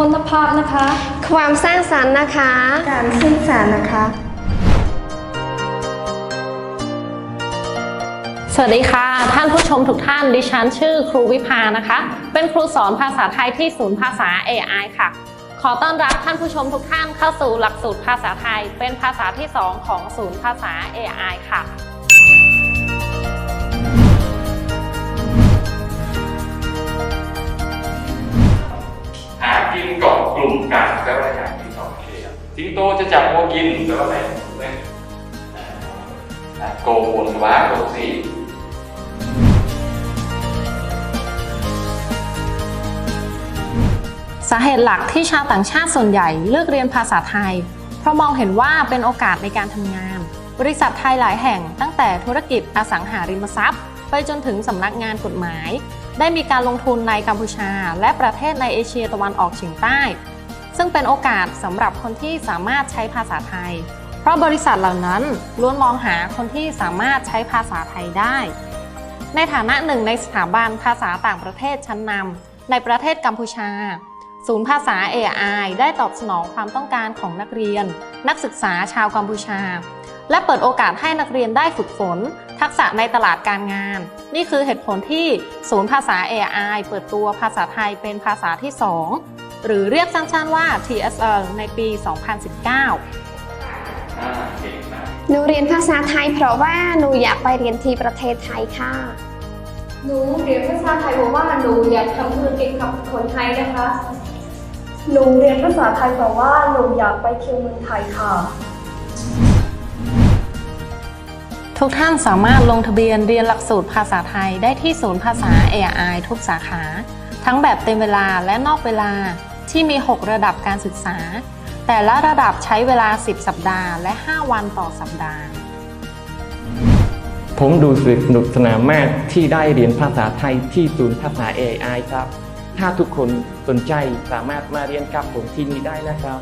คุณภาพนะคะ ความสร้างสรรค์นะคะ การสื่อสารนะคะ สวัสดีค่ะ ท่านผู้ชมทุกท่านดิฉันชื่อครูวิภานะคะ เป็นครูสอนภาษาไทยที่ศูนย์ภาษา AI ค่ะ ขอต้อนรับท่านผู้ชมทุกท่านเข้าสู่หลักสูตรภาษาไทย เป็นภาษาที่ 2 ของศูนย์ภาษา AI ค่ะ กัดแปลว่าอยากกินเกาะกลุ่มกันสิงโตจะจับวัวกินแปลว่าอะไรถูกไหมโกโหนสวาโกสีสาเหตุหลักที่ชาวต่างชาติส่วนใหญ่เลือกเรียนภาษาไทย เพราะมองเห็นว่าเป็นโอกาสในการทำงาน บริษัทไทยหลายแห่งตั้งแต่ธุรกิจอสังหาริมทรัพย์ ไปจนถึงสำนักงานกฎหมาย ได้มีการลงทุนในกัมพูชา และประเทศในเอเชียตะวันออกเฉียงใต้ ซึ่งเป็นโอกาสสำหรับคนที่สามารถใช้ภาษาไทย เพราะบริษัทเหล่านั้นล้วนมองหาคนที่สามารถใช้ภาษาไทยได้ ในฐานะหนึ่งในสถาบันภาษาต่างประเทศชั้นนำในประเทศกัมพูชา ศูนย์ภาษา AI ได้ตอบสนองความต้องการของนักเรียน นักศึกษาชาวกัมพูชา และเปิดโอกาสให้นักเรียนได้ฝึกฝน ทักษะในตลาดการงาน นี่คือเหตุผลที่ศูนย์ภาษา AI เปิดตัวภาษาไทยเป็นภาษาที่ 2 หรือเรียกสั้นๆว่า TSL ในปี 2019อ่าเก่งมากหนูเรียนภาษาไทยเพราะว่าหนูอยากไปเรียนที่ประเทศไทยค่ะ หนูเรียนภาษาไทยเพราะว่าหนูอยากทำธุรกิจกับคนไทยนะคะ หนูเรียนภาษาไทยเพราะว่าหนูอยากไปเที่ยวเมืองไทยค่ะ ทุกท่านสามารถลงทะเบียนเรียนหลักสูตรภาษาไทยได้ที่ศูนย์ภาษา AI ทุกสาขา ทั้งแบบเต็มเวลาและนอกเวลา ที่มี 6 ระดับการศึกษา แต่ละระดับใช้เวลา 10 สัปดาห์ และ 5 วันต่อสัปดาห์ ผมดูสนุกสนานมากที่ได้เรียนภาษาไทยที่ศูนย์ภาษา AI ครับ ถ้าทุกคนสนใจสามารถมาเรียนกับผมที่นี่ได้นะครับ